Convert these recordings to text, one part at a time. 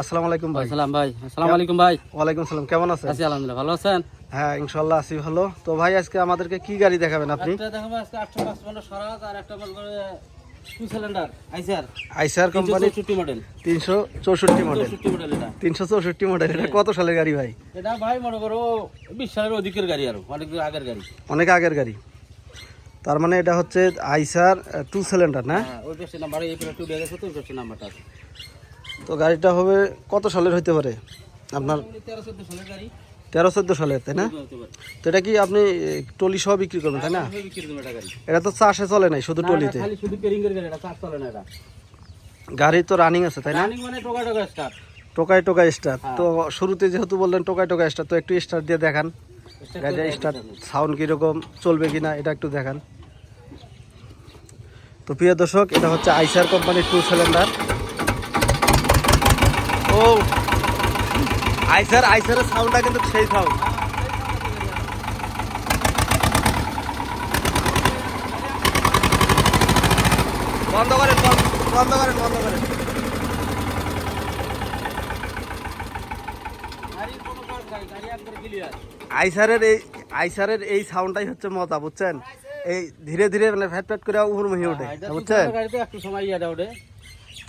আসসালামু আলাইকুম ভাই। আসসালাম ভাই আসসালামু আলাইকুম ভাই। ওয়ালাইকুম সালাম কেমন আছেন? আছি আলহামদুলিল্লাহ ভালো আছেন? হ্যাঁ আছি ভালো। তো ভাই আজকে আমাদেরকে কি গাড়ি দেখাবেন আপনি? দেখাবো আজকে আটশো পাঁচপান্ন আর একটা টু সিলিন্ডার আইসার আইসার কোম্পানি চৌষট্টি মডেল তিনশো চৌষট্টি মডেল চৌষট্টি মডেল এটা। মডেল কত সালের গাড়ি ভাই? এটা ভাই মনে করো বিশ সালের অধিকের গাড়ি আর অনেক আগের গাড়ি। অনেক আগের গাড়ি। তার মানে এটা হচ্ছে আইসার টু সিলিন্ডার না? হ্যাঁ ওই নাম্বার এই টু তো নাম্বারটা আছে। তো গাড়িটা হবে কত সালের হইতে পারে? আপনার তেরো চোদ্দ সালের তাই না? তো এটা কি আপনি টলি সহ বিক্রি করবেন তাই না? এটা তো চাষে চলে নাই শুধু টলিতে গাড়ি না তো রানিং আছে তাই না? মানে টোকা টোকা টোকাই টোকাই স্টার হ্যাঁ। তো শুরুতে যেহেতু বললেন টোকাই টোকাই স্টার তো একটু স্টার দিয়ে দেখান। গাড়িটা স্টার সাউন্ড কীরকম চলবে কিনা এটা একটু দেখান। তো প্রিয় দর্শক এটা হচ্ছে আইসার কোম্পানির টু সিলিন্ডার ও আইসার আইসারের সাউন্ডটা কিন্তু সেই সাউন্ড বন্ধ করেন বন্ধ- করেন বন্ধ করেন। আইসারের এই আইসারের এই সাউন্ডটাই হচ্ছে মজা বুঝছেন? এই ধীরে ধীরে মানে ফ্যাট ফ্যাট করে উপরমুখী ওঠে বুঝছেন? একটু সময় ইয়ে ওঠে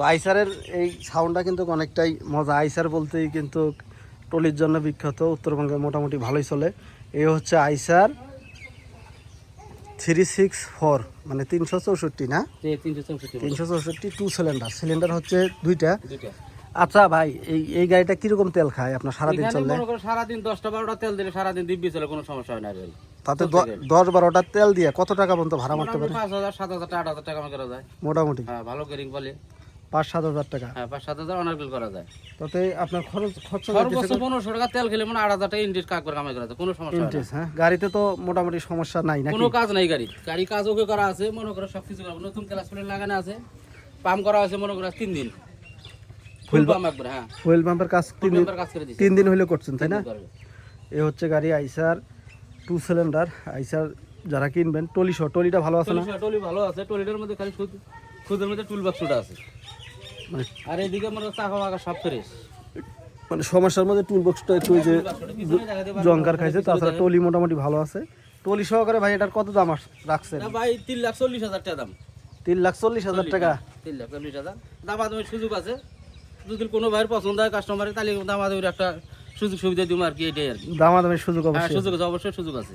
তো আইসারের এই সাউন্ডটা কিন্তু অনেকটাই মজা। আইসার বলতেই কিন্তু টলির জন্য বিখ্যাত উত্তরবঙ্গে মোটামুটি ভালোই চলে। এই হচ্ছে আইসার থ্রি সিক্স ফোর মানে তিনশো চৌষট্টি না? তিনশো চৌষট্টি টু সিলিন্ডার সিলিন্ডার হচ্ছে দুইটা। আচ্ছা ভাই এই এই গাড়িটা কীরকম তেল খায় আপনার সারাদিন চললে? সারাদিন দশটা বারোটা তেল দিলে সারাদিন দিব্যি চলে কোনো সমস্যা হয় না তাতে দশ বারোটা তেল দিয়ে কত টাকা পর্যন্ত ভাড়া মারতে পারে? পাঁচ হাজার সাত হাজার আট হাজার টাকা করা যায়। মোটামুটি। হ্যাঁ ভালো বলে। পাঁচ সাত হাজার টাকা। হ্যাঁ পাঁচ সাত হাজার করা যায়। তাতে আপনার খরচ খরচ সর্বোচ্চ পনেরোশো টাকা তেল খেলে মানে আট হাজার টাকা ইন্ডিস কাকবার কামাই করা যায় কোনো সমস্যা ইন্টারেস্ট হ্যাঁ। গাড়িতে তো মোটামুটি সমস্যা নাই নাকি? কোনো কাজ নাই গাড়ি। গাড়ি কাজ ওকে করা আছে মনে করো সব কিছু করা নতুন ক্লাস প্লেট লাগানো আছে পাম্প করা আছে মনে করো তিন দিন। ফুল পাম্প একবার হ্যাঁ। হুইল পাম্পের কাজ তিন দিন কাজ করে তিন দিন হইলে করছেন তাই না। এ হচ্ছে গাড়ি আইসার টু সিলিন্ডার। আইসার যারা কিনবেন টলি সহ টলিটা ভালো আছে না? টলি ভালো আছে। টলিটার মধ্যে খালি খুদের মধ্যে টুল বাক্সটা আছে। আর এইদিকে মনে চাকা বাকা সব ফ্রেশ মানে সমস্যার মধ্যে টুল বক্সটা একটু যে জঙ্কার খাইছে তাছাড়া টলি মোটামুটি ভালো আছে। টলি সহকারে ভাই এটার কত দাম রাখছেন? ভাই তিন লাখ চল্লিশ হাজার টাকা দাম। তিন লাখ চল্লিশ হাজার টাকা? তিন লাখ চল্লিশ হাজার। দাম আদমের সুযোগ আছে। যদি কোনো ভাইয়ের পছন্দ হয় কাস্টমারের তাহলে দাম আদমের একটা সুযোগ সুবিধা দিব আর কি এটাই আর কি। দামাদামের সুযোগ হ্যাঁ অবশ্যই। সুযোগ আছে অবশ্যই সুযোগ আছে।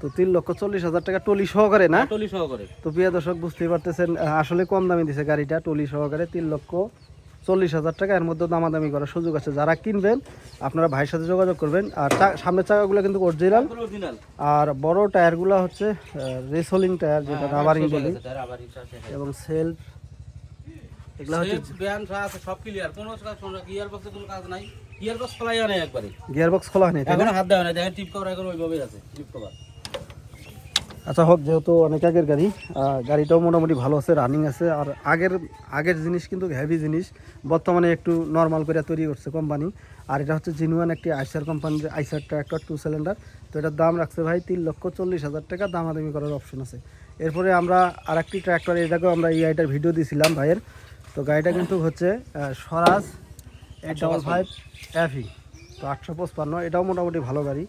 তো তিন লক্ষ চল্লিশ হাজার টাকা টলি সহকারে না? টলি সহকারে। তো প্রিয় দর্শক বুঝতেই পারতেছেন আসলে কম দামে দিছে গাড়িটা টলি সহকারে তিন লক্ষ চল্লিশ হাজার টাকা। এর মধ্যে দামাদামি করার সুযোগ আছে। যারা কিনবেন আপনারা ভাইয়ের সাথে যোগাযোগ করবেন। আর সামনের চাকাগুলো কিন্তু অরিজিনাল আর বড় টায়ারগুলো হচ্ছে রেসোলিং টায়ার হ্যাঁ, যেটা রাবারিং বলি এবং সেল এগুলো হচ্ছে সব ক্লিয়ার কোনো গিয়ার বক্সে কোনো কাজ নাই। গিয়ার বক্স খোলাই নাই একবারে। গিয়ার বক্স খোলা হয়নি না? এখন হাত দেওয়া নাই। দেখেন টিপ কভার এখন ওইভাবেই আছে টিপ কভার আচ্ছা হোক যেহেতু অনেক আগের গাড়ি গাড়িটাও মোটামুটি ভালো আছে রানিং আছে আর আগের আগের জিনিস কিন্তু হেভি জিনিস। বর্তমানে একটু নর্মাল করে তৈরি করছে কোম্পানি আর এটা হচ্ছে জিনুয়ান একটি আইসার কোম্পানির আইসার ট্র্যাক্টর টু সিলিন্ডার তো এটার দাম রাখছে ভাই তিন লক্ষ চল্লিশ হাজার টাকা দামাদামি করার অপশন আছে। এরপরে আমরা আর একটি ট্র্যাক্টর এটাকেও আমরা এই গাড়িটার ভিডিও দিয়েছিলাম ভাইয়ের। তো গাড়িটা কিন্তু হচ্ছে Swaraj eight double five FE তো আটশো পঁচপান্ন এটাও মোটামুটি ভালো গাড়ি।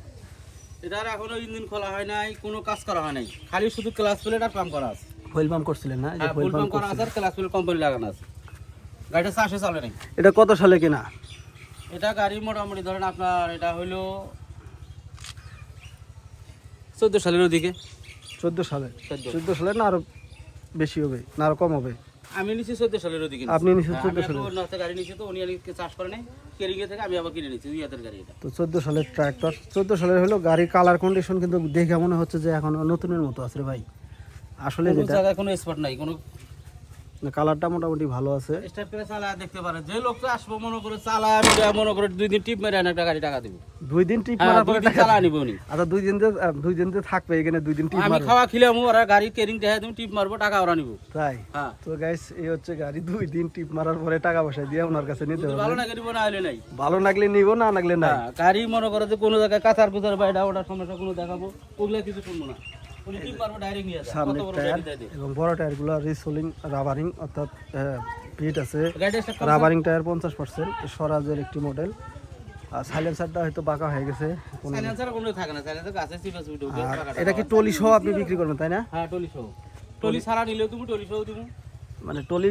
এটার এখনও ইঞ্জিন খোলা হয় নাই কোনো কাজ করা হয় নাই। খালি শুধু ক্লাস প্লেট আর পাম্প করা আছে। হুইল পাম্প করছিলেন না? যে হ্যাঁ ফুল পাম্প করা আছে আর ক্লাস প্লেট কোম্পানি লাগানো আছে। গাড়িটা চাষে চলে নাই। এটা কত সালে কিনা? এটা গাড়ি মোটামুটি ধরেন আপনার এটা হইল চোদ্দ সালের ওদিকে। চোদ্দ সালে। চোদ্দ সালে না আরও বেশি হবে না আরও কম হবে? আমি নিচ্ছি চোদ্দ সালের ওদিকে আপনি নিছেন 14 আমি সালের। একটা অন্য গাড়ি নিচ্ছি তো উনি চাষ করে নাই। কেরিগে থেকে আমি আবার কিনে নিচ্ছি দুই হাতের গাড়ি এটা তো চোদ্দ সালের ট্র্যাক্টর চোদ্দ সালের হলো গাড়ির কালার কন্ডিশন কিন্তু দেখে মনে হচ্ছে যে এখন নতুনের মতো আছে ভাই। আসলে কোনো জায়গায় কোনো স্পট নাই কোনো কালারটা মোটামুটি ভালো আছে। স্টার্ট করে চালায় দেখতে পারে যে লোকটা আসব মনে করে চালায় মনে করে দুই দিন টিপ মেরে একটা গাড়ি টাকা দিব। দুই দিন ট্রিপ হ্যাঁ মারার পরে টাকা চালা নিব উনি। আচ্ছা দুই দিন দুই দিন যে থাকবে এখানে দুই দিন আমি খাওয়া খিলাম ওরা গাড়ি কেরিং তুমি টিপ মারবো টাকা ওরা নিব। তাই? হ্যাঁ। তো গাইস এই হচ্ছে গাড়ি দুই দিন টিপ মারার পরে টাকা পয়সা দিয়ে ওনার কাছে নিতে হবে। ভালো না গাড়ি না হলে নাই? ভালো লাগলে নিব না লাগলে না হ্যাঁ, গাড়ি মনে করে যে কোনো জায়গায় কাঁচার কুচার বা এটা ওটার সমস্যা কোনো দেখাবো ওগুলো কিছু শুনব না। সামনের বড় টায়ার এবং বড় টায়ারগুলো রিসোলিং রাবারিং অর্থাৎ পিট আছে। রাবারিং টায়ার পঞ্চাশ পার্সেন্ট স্বরাজের একটি মডেল আর সাইলেন্সারটা হয়তো বাঁকা হয়ে গেছে। এটা কি টলি সহ আপনি বিক্রি করবেন তাই না? হ্যাঁ টলি সহ। টলি সারা নিলেও তুমি টলি সহ দিবো। মানে টলি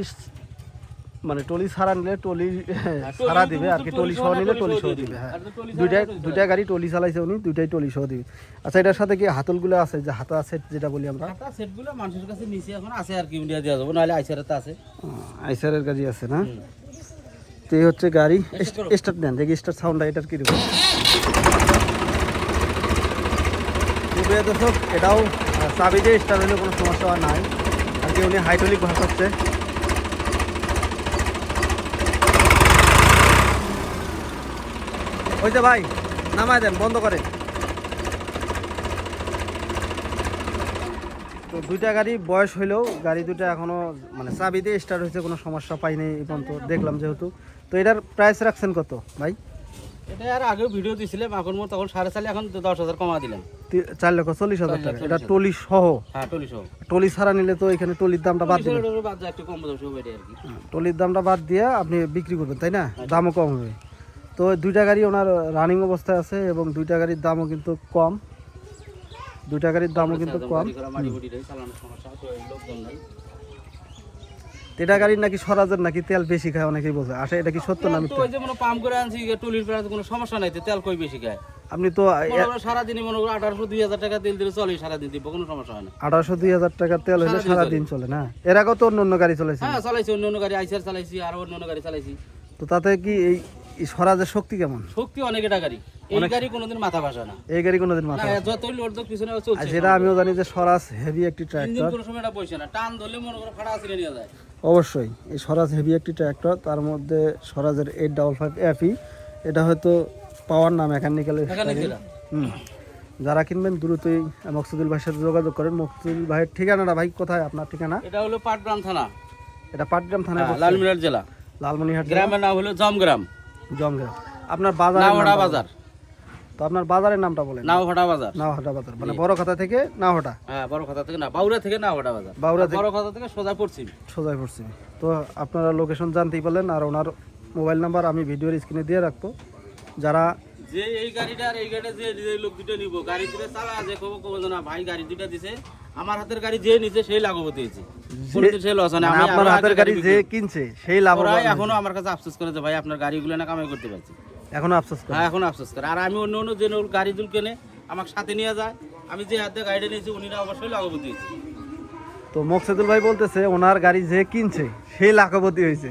মানে টলি ছাড়া নিলে টলি টলি ছাড়া দিবে আর কি টলি সহ নিলে টলি সহ দিবে। হ্যাঁ। দুইটাই দুইটা গাড়ি টলি চালাইছে উনি দুইটাই টলি সহ দিবে। আচ্ছা এটার সাথে কি হাতলগুলো আছে যে হাতা সেট যেটা বলি আমরা? টাটা সেটগুলো মানুষের কাছে নিচে এখন আছে আর কি ইন্ডিয়া দেওয়া যাবে নাহলে আইসারে তো আছে। আইসারের গাড়ি আছে না। তো এই হচ্ছে গাড়ি। স্টার্ট দেন দেখি স্টার্ট সাউন্ডটা এটার কীরকম। দর্শক এটাও চাবি দিয়ে স্টার্ট হলে কোনো সমস্যা আর নাই। আর কি উনি হাইড্রোলিক ভাসাচ্ছে ওই যে ভাই নামায় দেন বন্ধ করে তো দুইটা গাড়ি বয়স হইলেও গাড়ি দুটা এখনও মানে চাবি দিয়ে স্টার্ট হয়েছে কোনো সমস্যা পাইনি এই পর্যন্ত দেখলাম যেহেতু। তো এটার প্রাইস রাখছেন কত ভাই? এটা আর আগেও ভিডিও দিছিলাম এখন মো তখন সাড়ে চালে এখন দশ হাজার কমা দিলাম। চার লক্ষ চল্লিশ হাজার টাকা? এটা টলি সহ? হ্যাঁ টলি সহ। টলি ছাড়া নিলে তো এখানে টলির দামটা বাদ কি। হ্যাঁ, টলির দামটা বাদ দিয়ে আপনি বিক্রি করবেন তাই না? দামও কম হবে। তো দুইটা গাড়ি ওনার রানিং অবস্থায় আছে এবং দুইটা গাড়ির দামও কিন্তু কম। দুইটা গাড়ির দামও কিন্তু কম। এটা গাড়ির নাকি স্বরাজের নাকি তেল বেশি খায় অনেকেই বোঝে আসে এটা কি সত্য না তো ওই যে মনে পাম্প করে আনছি টলির কোনো সমস্যা নাই তেল কই বেশি খায়? আপনি তো সারাদিনই মনে করো আঠারোশো দুই হাজার টাকা তেল দিলে চলে সারাদিন দিব কোনো সমস্যা হয় না। আঠারোশো দুই হাজার টাকা তেল হলে সারাদিন চলে। না? এর আগেও তো অন্য অন্য গাড়ি চলেছে হ্যাঁ চালাইছি অন্য অন্য গাড়ি আইসার চালাইছি আর অন্য অন্য গাড়ি চালাইছি। তো তাতে কি এই স্বরাজের শক্তি কেমন? শক্তি অনেক এটা গাড়ি। এই গাড়ি কোনোদিন মাথা ভাসা না। এই গাড়ি কোনোদিন মাথা যতই লোড যোগ পিছনে আর যেটা আমিও জানি যে স্বরাজ হেভি একটি ইঞ্জিন ট্র্যাক্টর কোনো সময় এটা বসে না। টান ধরলে মনে করো ফাটা আসলে নিয়ে যায়। অবশ্যই এই স্বরাজ হেভি একটি তার মধ্যে স্বরাজের এইট ডাবল ফাইভ এফি এটা হয়তো পাওয়ার না মেকানিক্যাল হুম। যারা কিনবেন দ্রুতই মকসুদুল ভাইয়ের সাথে যোগাযোগ করেন। মকসুদুল ভাইয়ের ঠিকানাটা ভাই কোথায়? আপনার ঠিকানা? এটা হলো পাটগ্রাম থানা। এটা পাটগ্রাম থানা হ্যাঁ, লালমিরাট জেলা। লালমনিহাট গ্রামের নাম হলো জমগ্রাম। জমগ্রাম আপনার বাজার নাওহাটা বাজার। তো আপনার বাজারের নামটা বলেন। নাওহাটা বাজার। নাওহাটা বাজার মানে বড় খাতা থেকে নাওহাটা। হ্যাঁ বড় কথা থেকে না বাউরা থেকে নাওহাটা বাজার। বাউরা থেকে বড় থেকে সোজা পশ্চিম সোজা পড়ছি। তো আপনারা লোকেশন জানতেই পারলেন আর ওনার মোবাইল নাম্বার আমি ভিডিওর স্ক্রিনে দিয়ে রাখব। যারা যে এই গাড়িটা আর এই গাড়িটা যে লোক দুটো নিব গাড়ি দুটো চালা যে কব কব না ভাই গাড়ি দুটো দিছে আমার হাতের গাড়ি যে নিছে সেই লাঘবতি হয়েছে হয় না মানে আমি আপনার হাতের গাড়ি যে কিনছে সেই লাভ এখনও আমার কাছে আফসোস করে যে ভাই আপনার গাড়িগুলো না কামাই করতে পারছি। এখনও আফসোস করে। হ্যাঁ এখন আফসোস করে। আর আমি অন্য অন্য যে গাড়ি দুল কেনে আমাকে সাথে নিয়ে যায়। আমি যে হাতে গাড়িটা নিয়েছি উনিরা অবশ্যই লাঘবতি হয়েছে তো মকসেদুল ভাই বলতেছে ওনার গাড়ি যে কিনছে সেই লাখপতি হয়েছে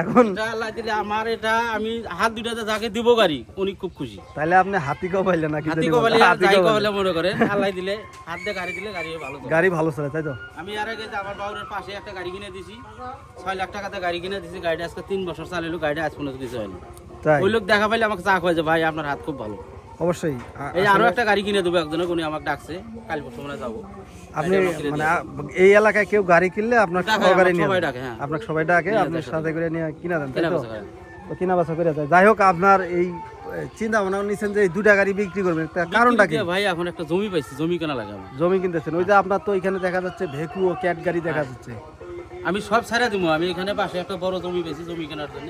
এখন আল্লাহ দিলে আমার এটা আমি হাত দুটাতে যাকে দিব গাড়ি উনি খুব খুশি। তাহলে আপনি হাতি কবাইলে নাকি হাতি কবাইলে আর যাই কবাইলেন। মনে করেন আল্লাহ দিলে হাত দিয়ে গাড়ি দিলে গাড়ি ভালো। গাড়ি ভালো চলে তাই তো? আমি আর আগে যে আমার বাবুরের পাশে একটা গাড়ি কিনে দিছি ছয় লাখ টাকাতে গাড়ি কিনে দিছি গাড়িটা আজকে তিন বছর চালাইলো গাড়িটা আজ পর্যন্ত কিছু হয়নি। তাই? ওই লোক দেখা পাইলে আমাকে চা খুঁজে যে ভাই আপনার হাত খুব ভালো। অবশ্যই। এই আরও একটা গাড়ি কিনে দেবো একজনে উনি আমাকে ডাকছে। কাল পরশু মনে যাব। আপনি গাড়ি মানে এই এলাকায় কেউ গাড়ি কিনলে আপনার ডাকে, নিয়ে সবাই ডাকে, হ্যাঁ। আপনাকে সবাই ডাকে আপনি সাথে করে নিয়ে কিনা দেন তাই তো? কিনা। বেচা করে দেয়। যাই হোক আপনার এই চিন্তা ভাবনা নিচ্ছেন যে দুটা গাড়ি বিক্রি করবেন তার কারণটা কি? ভাই এখন একটা জমি পাইছি জমি কেনা লাগে জমি কিনতেছেন। ওই যে আপনার তো এখানে দেখা যাচ্ছে ভেকু ও ক্যাট গাড়ি দেখা যাচ্ছে। আমি সব ছাড়া দিব আমি এখানে পাশে একটা বড় জমি পেয়েছি জমি কেনার জন্য।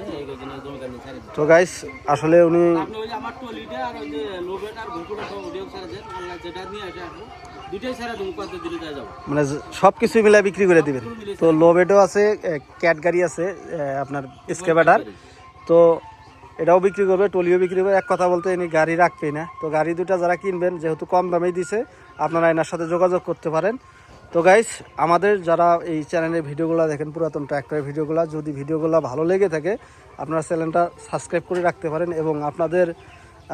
তো গাইস আসলে উনি মানে সব কিছু মিলে বিক্রি করে দিবেন। তো লো বেডও আছে ক্যাট গাড়ি আছে আপনার স্কেবাডার তো এটাও বিক্রি করবে টলিও বিক্রি করবে। এক কথা বলতে ইনি গাড়ি রাখবেই না। তো গাড়ি দুটা যারা কিনবেন যেহেতু কম দামেই দিছে আপনারা এনার সাথে যোগাযোগ করতে পারেন। তো গাইস আমাদের যারা এই চ্যানেলের ভিডিওগুলো দেখেন পুরাতন ট্র্যাক্টরের ভিডিওগুলো যদি ভিডিওগুলো ভালো লেগে থাকে আপনারা চ্যানেলটা সাবস্ক্রাইব করে রাখতে পারেন এবং আপনাদের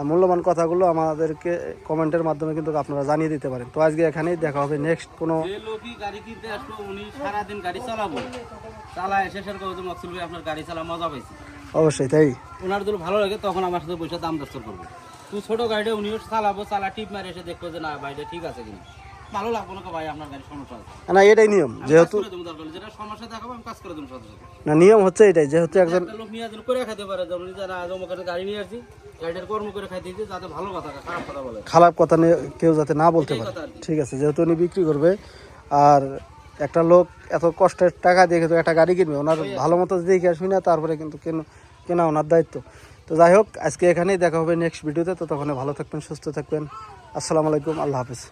মূল্যবান কথাগুলো আমাদেরকে কমেন্টের মাধ্যমে কিন্তু আপনারা জানিয়ে দিতে পারেন। তো আজকে এখানেই দেখা হবে নেক্সট কোনো গাড়ি কিনতে আসলো উনি সারাদিন গাড়ি চালাবো। মকসুল ভাই আপনার গাড়ি চালা মজা পাইছি। অবশ্যই তাই? ওনার যদি ভালো লাগে তখন আমার সাথে পয়সা দাম দস্তর করবে। তুই ছোট গাড়িটা উনিও চালাবো চালা টিপ মারে এসে দেখব যে না ভাইটা ঠিক আছে কিনা? ভালো লাগবে না ভাই আপনার গাড়ি সমস্যা আছে। না এটাই নিয়ম যেহেতু যেটা সমস্যা দেখাবো আমি কাজ করে দেবো সাথে না নিয়ম হচ্ছে এটাই যেহেতু একজন লোক নিয়ে যেন করে খাইতে পারে যেমন যারা আজ আমার গাড়ি নিয়ে গাড়িটার কর্ম করে খাইতে দিতে যাতে ভালো কথা খারাপ কথা বলে। খারাপ কথা নিয়ে কেউ যাতে না বলতে পারে। ঠিক আছে যেহেতু উনি বিক্রি করবে আর একটা লোক এত কষ্টের টাকা দিয়ে কিন্তু একটা গাড়ি কিনবে ওনার ভালো মতো দেখে না তারপরে কিন্তু কেন কেনা ওনার দায়িত্ব। তো যাই হোক আজকে এখানেই দেখা হবে নেক্সট ভিডিওতে তো তখন ভালো থাকবেন সুস্থ থাকবেন। আসসালামু আলাইকুম আল্লাহ হাফিজ।